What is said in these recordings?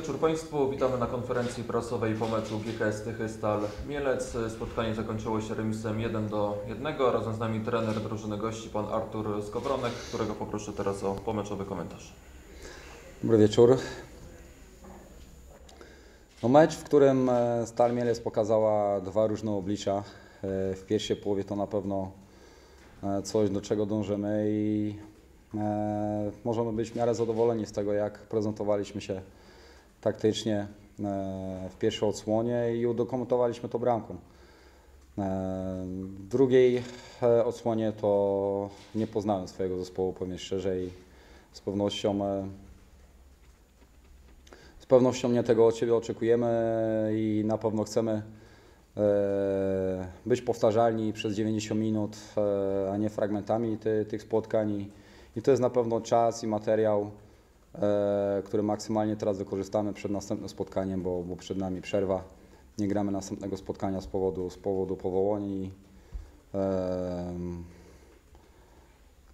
wieczór Państwu. Witamy na konferencji prasowej po meczu GKS Tychy Stal Mielec. Spotkanie zakończyło się remisem 1 do 1. Razem z nami trener drużyny gości, pan Artur Skowronek, którego poproszę teraz o pomeczowy komentarz. Dobry wieczór. No mecz, w którym e, Stal Mielec pokazała dwa różne oblicza. E, W pierwszej połowie to na pewno e, coś, do czego dążymy i możemy być w miarę zadowoleni z tego, jak prezentowaliśmy się taktycznie e, w pierwszej odsłonie i udokumentowaliśmy to bramką. E, W drugiej e, odsłonie to nie poznałem swojego zespołu, powiem szczerze, i z pewnością z pewnością nie tego od Ciebie oczekujemy i na pewno chcemy być powtarzalni przez 90 minut, a nie fragmentami ty, tych spotkań. I to jest na pewno czas i materiał, e, który maksymalnie teraz wykorzystamy przed następnym spotkaniem, bo, bo przed nami przerwa. Nie gramy następnego spotkania z powodu, z powodu powołań. I, em,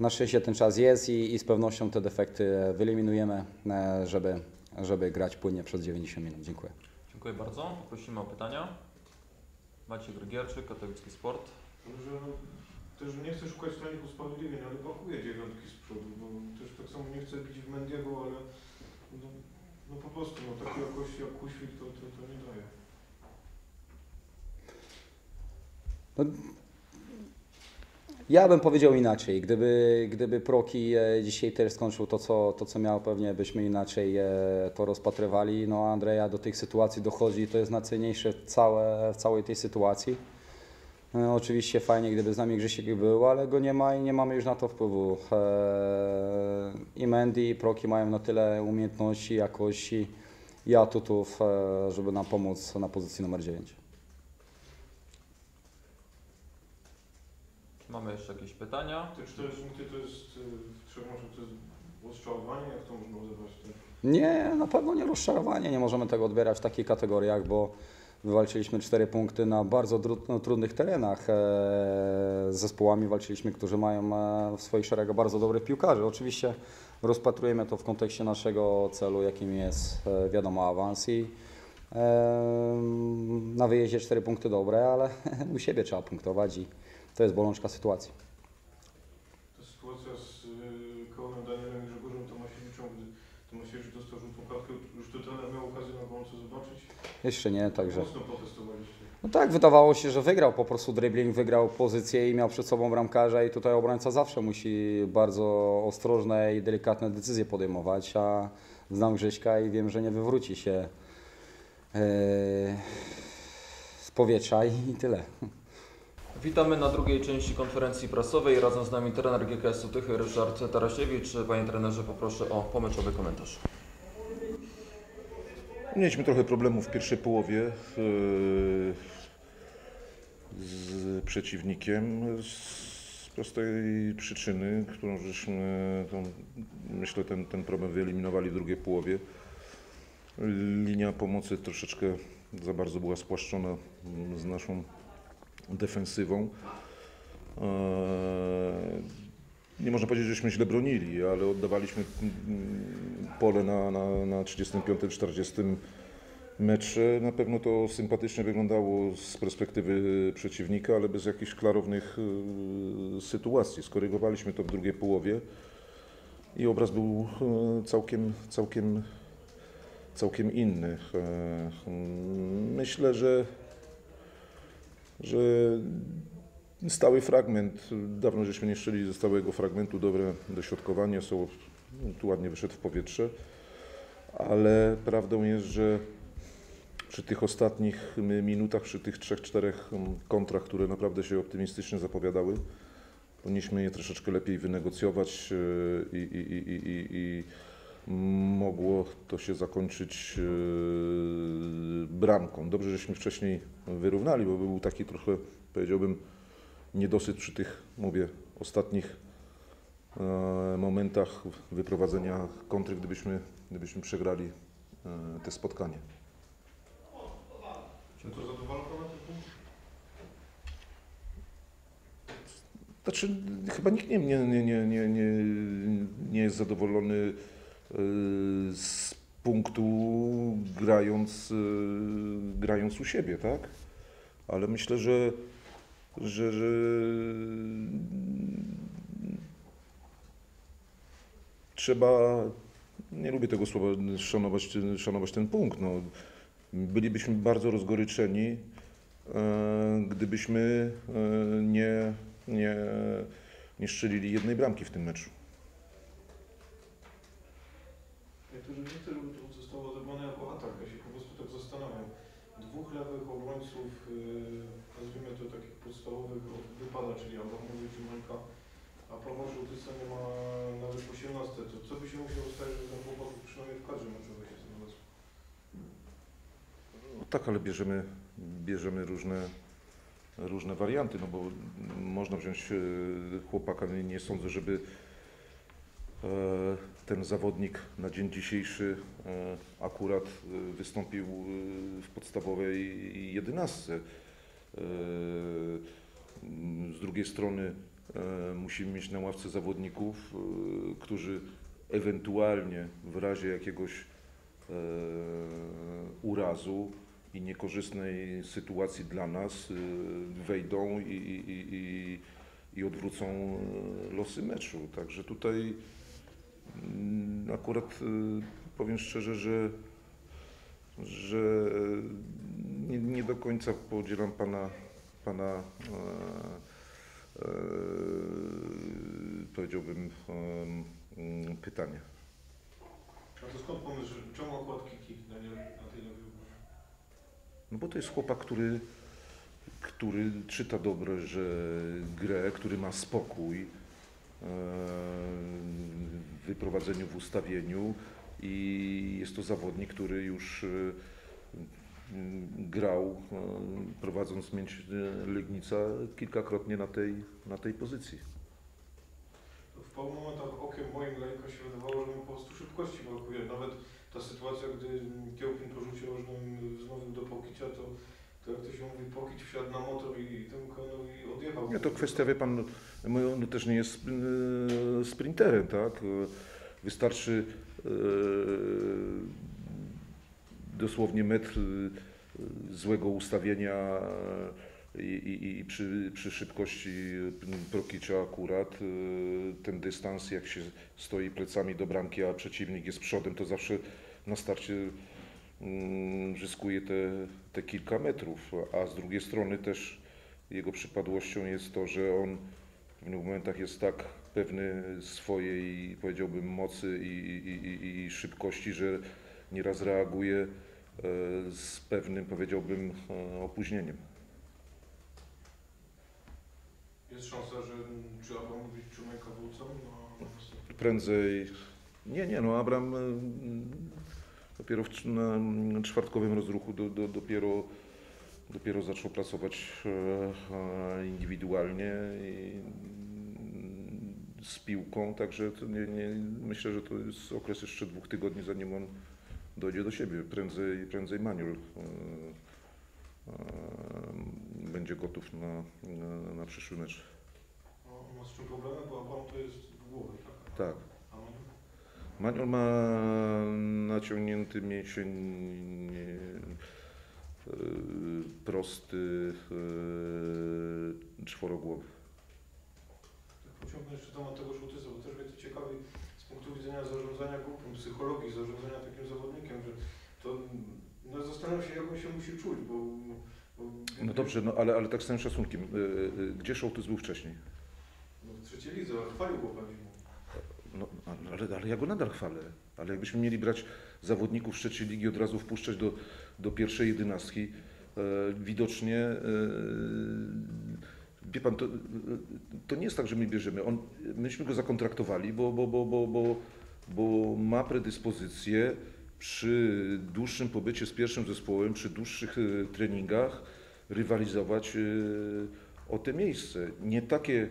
na szczęście ten czas jest i, i z pewnością te defekty wyeliminujemy, e, żeby, żeby grać płynnie przez 90 minut. Dziękuję. Dziękuję bardzo. Prosimy o pytania. Maciej Grygierczyk, Katowicki Sport. Że też nie chcę szukać na nich usprawiedliwień, ale brakuje dziewiątki z przodu, bo też tak samo nie chcę bić w Mendiego, ale no, no po prostu, no takiej jakości jak Kuświk to, to, to nie daje. Ja bym powiedział inaczej. Gdyby, gdyby Proki e, dzisiaj też skończył to co, to, co miał, pewnie byśmy inaczej e, to rozpatrywali. No Andrzeja do tych sytuacji dochodzi i to jest najcenniejsze w, całe, w całej tej sytuacji. E, Oczywiście fajnie, gdyby z nami Grzesiek był, ale go nie ma i nie mamy już na to wpływu. E, I Mendy, i Proki mają na tyle umiejętności, jakości i atutów, e, żeby nam pomóc na pozycji numer 9. Czy mamy jeszcze jakieś pytania? Te cztery punkty to jest, to rozczarowanie, jak to można odebrać? Nie, na pewno nie rozczarowanie. Nie możemy tego odbierać w takich kategoriach, bo wywalczyliśmy cztery punkty na bardzo no, trudnych terenach. E, z zespołami walczyliśmy, którzy mają e, w swoich szeregach bardzo dobrych piłkarzy. Oczywiście rozpatrujemy to w kontekście naszego celu, jakim jest e, wiadomo awans i na wyjeździe cztery punkty dobre, ale u siebie trzeba punktować i to jest bolączka sytuacji. Ta sytuacja z y, Kołonem Danielem i Grzegorzem Tomasiewiczem, gdy Tomasiewicz dostał żółtą kartkę, już to trener miał okazję na gorąco zobaczyć? Jeszcze nie, także... Mocno protestowaliście. No tak, wydawało się, że wygrał po prostu dribbling, wygrał pozycję i miał przed sobą bramkarza i tutaj obrońca zawsze musi bardzo ostrożne i delikatne decyzje podejmować, a znam Grześka i wiem, że nie wywróci się yy, z powietrza i tyle. Witamy na drugiej części konferencji prasowej. Razem z nami trener GKS-u Tychy Ryszard Tarasiewicz. Panie trenerze, poproszę o pomeczowy komentarz. Mieliśmy trochę problemów w pierwszej połowie yy, z przeciwnikiem z prostej przyczyny, którą żeśmy, tą, myślę, ten, ten problem wyeliminowali w drugiej połowie. Linia pomocy troszeczkę za bardzo była spłaszczona z naszą defensywą. Eee, nie można powiedzieć, żeśmy źle bronili, ale oddawaliśmy pole na, na, na 35-40 metrze. Na pewno to sympatycznie wyglądało z perspektywy przeciwnika, ale bez jakichś klarownych e, sytuacji. Skorygowaliśmy to w drugiej połowie i obraz był e, całkiem, całkiem, całkiem inny. E, Myślę, że, że Stały fragment, dawno żeśmy nie szczeli ze stałego fragmentu, dobre dośrodkowanie, są, tu ładnie wyszedł w powietrze, ale prawdą jest, że przy tych ostatnich minutach, przy tych trzech, czterech kontrach, które naprawdę się optymistycznie zapowiadały, powinniśmy je troszeczkę lepiej wynegocjować yy, i, i, i, i, mogło to się zakończyć yy, bramką. Dobrze, żeśmy wcześniej wyrównali, bo był taki trochę, powiedziałbym, niedosyt przy tych, mówię, ostatnich e, momentach wyprowadzenia kontry, gdybyśmy, gdybyśmy przegrali e, te spotkanie. Znaczy, chyba nikt nie, nie, nie, nie, nie, nie, nie jest zadowolony e, z punktu grając, y, grając u siebie, tak? Ale myślę, że, że, że trzeba, nie lubię tego słowa, szanować, szanować ten punkt. No, bylibyśmy bardzo rozgoryczeni, e, gdybyśmy e, nie, nie, nie strzelili jednej bramki w tym meczu. Też nie chcę, żeby to zostało odebrane jako atak. Ja się po prostu tak zastanawiam. Dwóch lewych obrońców, yy, nazwijmy to takich podstawowych, wypada, czyli Abramowicz i Majka, a Paweł Żółtyca nie ma nawet 18. To co by się musiało stać, żeby ten chłopak przynajmniej w kadrze meczowej się znalazł? No tak, ale bierzemy, bierzemy różne, różne warianty, no bo można wziąć e, chłopaka, nie, sądzę, żeby ten zawodnik na dzień dzisiejszy e, akurat e, wystąpił e, w podstawowej jedenastce. E, Z drugiej strony e, musimy mieć na ławce zawodników, e, którzy ewentualnie w razie jakiegoś e, urazu i niekorzystnej sytuacji dla nas wejdą i, i, i, i, odwrócą losy meczu. Także tutaj akurat y, powiem szczerze, że, że nie, nie do końca podzielam Pana, pana e, e, powiedziałbym mm, pytanie. A to skąd pomysł, czemu akurat Kiki Daniel na tej? No bo to jest chłopak, który, który czyta dobrze grę, który ma spokój e, wyprowadzeniu, w ustawieniu i jest to zawodnik, który już e, grał e, prowadząc mięć Legnica kilkakrotnie na tej, na tej pozycji. W paru momentach okiem moim lejka się wydawało, że mu po prostu szybkości brakuje. Nawet ta sytuacja, gdy Kiełpin porzucił różnym wznowił do Pokicia, to, to jak to się mówi, Pokić wsiadł na motor i tym konowi odjechał. Nie, to kwestia, wie pan, no, on też nie jest e, sprinterem, tak? Wystarczy e, dosłownie metr e, złego ustawienia i, i, i przy, przy szybkości Prokicza akurat ten dystans, jak się stoi plecami do bramki, a przeciwnik jest przodem, to zawsze na starcie zyskuje te, te kilka metrów, a z drugiej strony też jego przypadłością jest to, że on w pewnych momentach jest tak pewny swojej, powiedziałbym, mocy i, i, i, i szybkości, że nieraz reaguje e, z pewnym, powiedziałbym, e, opóźnieniem. Jest szansa, że wrócą na, na następny Prędzej, nie, nie, no Abram e, dopiero w, na czwartkowym rozruchu do, do, dopiero, dopiero zaczął pracować e, e, indywidualnie i z piłką, także nie, nie, myślę, że to jest okres jeszcze dwóch tygodni, zanim on dojdzie do siebie. Prędzej, prędzej Maniul e, będzie gotów na, na, na przyszły mecz. No, on ma z czym problemy, bo Abram to jest w głowie, tak? Tak. Maniol ma naciągnięty mięsień e, prosty e, czworogłowy. Tak pociągnę jeszcze temat tego Żółtysa, bo też mnie to ciekawi z punktu widzenia zarządzania grupą, psychologii, zarządzania takim zawodnikiem, że to no, zastanawiam się, jak on się musi czuć, bo... bo No dobrze, no ale, ale tak z całym szacunkiem, e, gdzie Szołtys był wcześniej? No, w trzeciej lidze, ale chwalił go. No, ale, ale ja go nadal chwalę. Ale jakbyśmy mieli brać zawodników trzeciej ligi od razu wpuszczać do, do pierwszej jedenastki, e, widocznie e, wie pan, to, to nie jest tak, że my bierzemy. On, myśmy go zakontraktowali, bo, bo, bo, bo, bo, bo ma predyspozycję przy dłuższym pobycie z pierwszym zespołem, przy dłuższych e, treningach rywalizować e, o te miejsce. Nie takie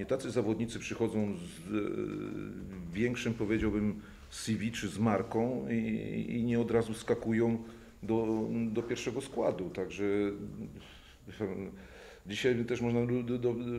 nie tacy zawodnicy przychodzą z e, większym, powiedziałbym, CV czy z marką i, i nie od razu skakują do, do pierwszego składu. Także e, dzisiaj też można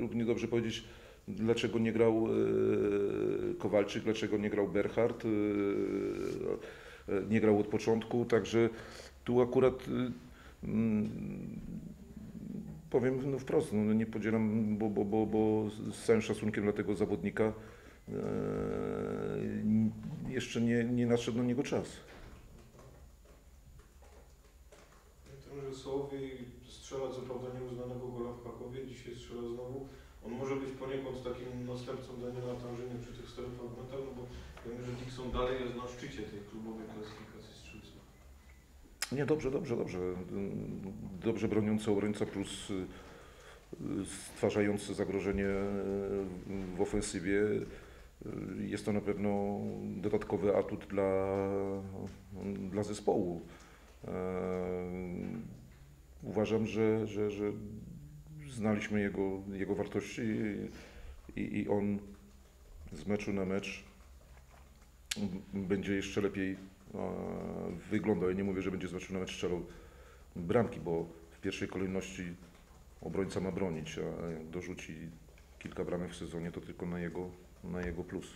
równie dobrze powiedzieć, dlaczego nie grał e, Kowalczyk, dlaczego nie grał Berhard. E, nie grał od początku, także tu akurat mm, powiem no wprost, no nie podzielam, bo, bo, bo, bo z całym szacunkiem dla tego zawodnika e, jeszcze nie, nie nadszedł na niego czas. Sołowiej strzela co prawda nieuznanego gola w Krakowie, dzisiaj strzela znowu. On może być poniekąd takim następcą Daniela Tanżyny przy tych stałych fragmentach, no bo wiemy, że Dixon dalej jest na szczycie tej klubowej klasyfikacji. Nie, dobrze, dobrze, dobrze. Dobrze broniący obrońca plus y, stwarzający zagrożenie y, w ofensywie. Y, Jest to na pewno dodatkowy atut dla, dla zespołu. E, Uważam, że, że, że znaliśmy jego, jego wartości i, i on z meczu na mecz będzie jeszcze lepiej wyglądał. Ja nie mówię, że będzie z meczu na mecz strzelał bramki, bo w pierwszej kolejności obrońca ma bronić, a jak dorzuci kilka bramek w sezonie, to tylko na jego, na jego plus.